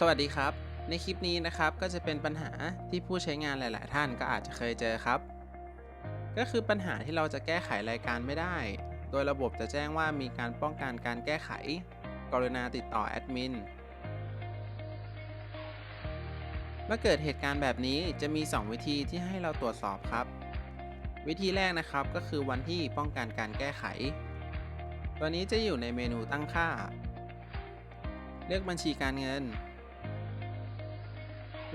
สวัสดีครับ ในคลิปนี้นะครับก็จะเป็นปัญหาที่ผู้ใช้งานหลาย ๆ ท่านก็อาจจะเคยเจอครับ ก็คือปัญหาที่เราจะแก้ไขรายการไม่ได้ โดยระบบจะแจ้งว่ามีการป้องกันการแก้ไข กรุณาติดต่อแอดมินเมื่อเกิดเหตุการณ์แบบนี้จะมี 2 วิธีที่ให้เราตรวจสอบครับ วิธีแรกนะครับก็คือวันที่ป้องกันการแก้ไข ตัวนี้จะอยู่ในเมนูตั้งค่า เลือกบัญชีการเงิน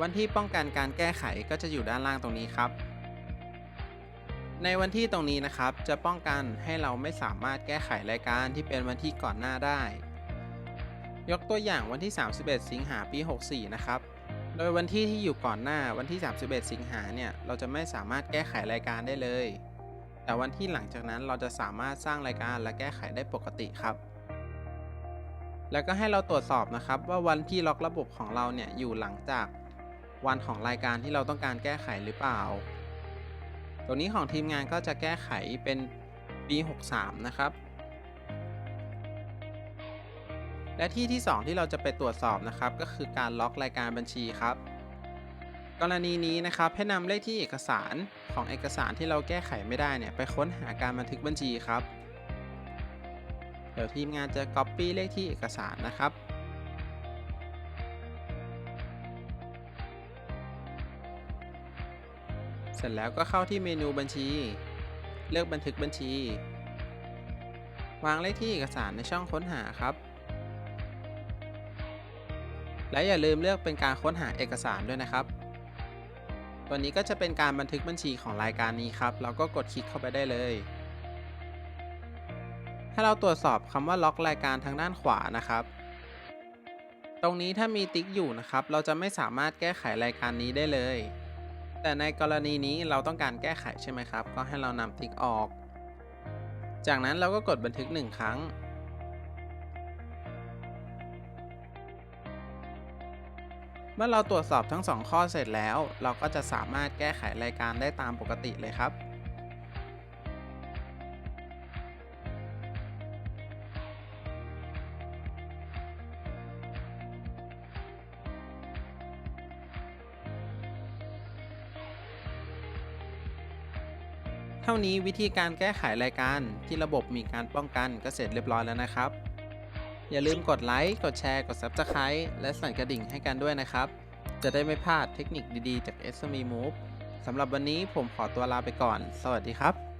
วันที่ป้องกันการแก้ไขก็จะอยู่ด้านล่างตรงนี้ครับ ในวันที่ตรงนี้นะครับ จะป้องกันให้เราไม่สามารถแก้ไขรายการที่เป็นวันที่ก่อนหน้าได้ ยกตัวอย่างวันที่ 31 สิงหาปี 64 นะครับ โดยวันที่ที่อยู่ก่อนหน้าวันที่ 31 สิงหาเนี่ยเราจะไม่สามารถแก้ไขรายการได้เลย แต่วันที่หลังจากนั้นเราจะสามารถสร้างรายการและแก้ไขได้ปกติครับแล้วก็ให้เราตรวจสอบนะครับว่าวันที่ล็อกระบบของเราเนี่ยอยู่หลังจาก วันของรายการที่เราต้องการแก้ไขหรือเปล่าตัวนี้ของทีมงานก็จะแก้ไขเป็นปี 63 นะครับ และที่ที่ 2 ที่เราจะไปตรวจสอบนะครับ ก็คือการล็อกรายการบัญชีครับ กรณีนี้นะครับให้นำเลขที่เอกสารของเอกสารที่เราแก้ไขไม่ได้เนี่ยไปค้นหาการบันทึกบัญชีครับ เดี๋ยวทีมงานจะ Copy เลขที่เอกสารนะครับ เสร็จแล้วก็เข้าที่เมนูบัญชี เลือกบันทึกบัญชี วางเลขที่เอกสารในช่องค้นหาครับ และอย่าลืมเลือกเป็นการค้นหาเอกสารด้วยนะครับ ตัวนี้ก็จะเป็นการบันทึกบัญชีของรายการนี้ครับ เราก็กดคลิกเข้าไปได้เลยให้เราตรวจสอบคำว่าล็อกรายการทางด้านขวานะครับตรงนี้ถ้ามีติ๊กอยู่นะครับ เราจะไม่สามารถแก้ไขรายการนี้ได้เลย แต่ในกรณีนี้เราต้องการแก้ไขใช่ไหมครับ ก็ให้เรานำติ๊กออก จากนั้นเราก็กดบันทึกหนึ่งครั้ง เมื่อเราตรวจสอบทั้ง 2 ข้อเสร็จแล้ว เราก็จะสามารถแก้ไขรายการได้ตามปกติเลยครับ เท่านี้วิธีการแก้ไขรายการที่ระบบมีการป้องกันก็เสร็จเรียบร้อยแล้วนะครับ อย่าลืมกดไลค์ กดแชร์ กด Subscribe และสั่นกระดิ่งให้กันด้วยนะครับ จะได้ไม่พลาดเทคนิคดีๆ จาก SME Move สำหรับวันนี้ผมขอตัวลาไปก่อน สวัสดีครับ